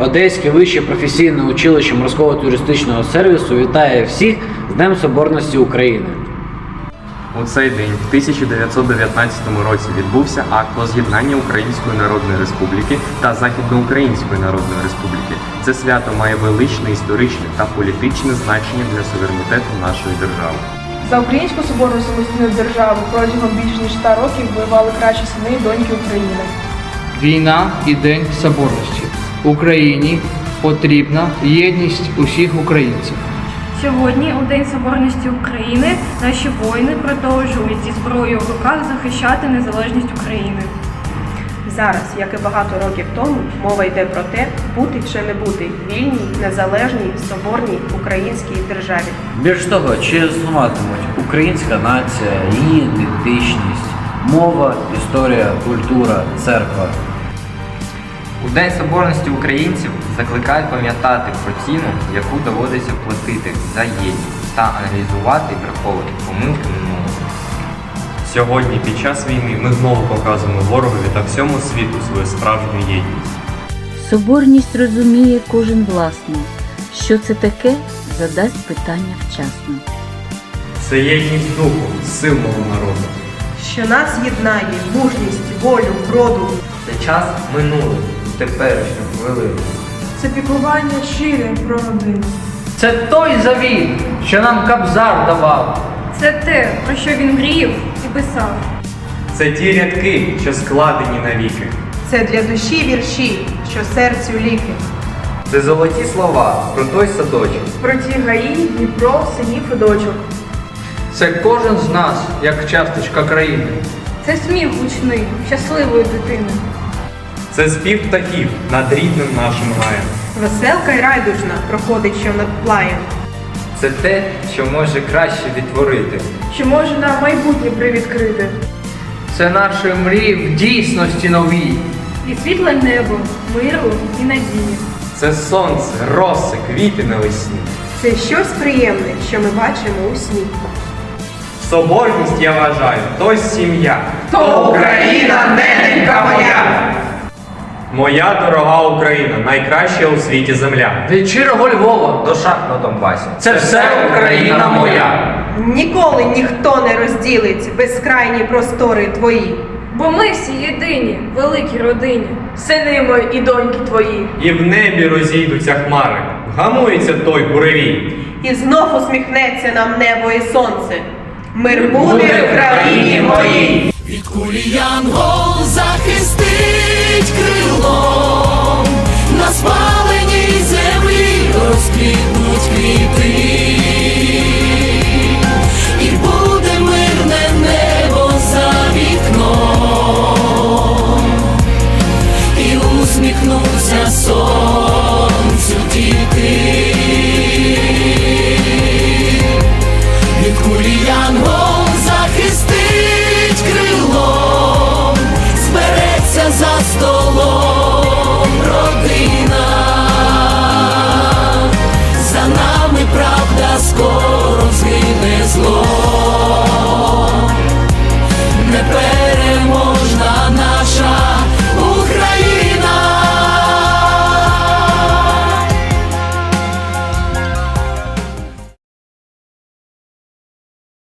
Одеське вище професійне училище морського туристичного сервісу вітає всіх з Днем Соборності України. У цей день, в 1919 році, відбувся акт воз'єднання Української Народної Республіки та Західноукраїнської Народної Республіки. Це свято має величне історичне та політичне значення для суверенітету нашої держави. За українську соборну самостійну державу протягом більш ніж 100 років воювали кращі сини і доньки України. Війна і День Соборності. Україні потрібна єдність усіх українців. Сьогодні, у День Соборності України, наші воїни продовжують зі зброєю в руках захищати незалежність України. Зараз, як і багато років тому, мова йде про те, бути чи не бути вільній, незалежній, соборній українській державі. Більш того, чи існуватимуть українська нація, її ідентичність, мова, історія, культура, церква. У День Соборності українців закликають пам'ятати про ціну, яку доводиться платити за єдність та аналізувати і враховувати помилки минулого. Сьогодні, під час війни, ми знову показуємо ворогові та всьому світу свою справжню єдність. Соборність розуміє кожен власно. Що це таке, задасть питання вчасно. Це єдність духу, сил мого народу. Що нас єднає мужність, волю, вроду. Це час минулий, теперішню хвилину. Це піклування щире про родину. Це той завіт, що нам Кабзар давав. Це те, про що він мріяв і писав. Це ті рядки, що складені навіки. Це для душі вірші, що серцю ліки. Це золоті слова про той садочок. Про ті гаї, Дніпро, синів і дочок. Це кожен з нас, як часточка країни. Це сміх гучний, щасливої дитини. Це спів птахів над рідним нашим гаєм. Веселка й райдужна проходить, що над плаєм. Це те, що може краще відтворити. Що може нам майбутнє привідкрити. Це наші мрії в дійсності новій. І світле небо, миру і надії. Це сонце, роси, квіти навесні. Це щось приємне, що ми бачимо у сні. Соборність, я вважаю, то сім'я. То Україна, моя! Моя дорога Україна, найкраща у світі земля. Від щирого Львова. До шах на Донбасі. Це все Україна моя. Ніколи ніхто не розділить безкрайні простори твої. Бо ми всі єдині, великій родині. Сини мої і доньки твої. І в небі розійдуться хмари. Вгамується той буревій. І знов усміхнеться нам небо і сонце. Мир буде в країні моїй. Від кулі янгол захистить крилом, на спаленій землі розквіт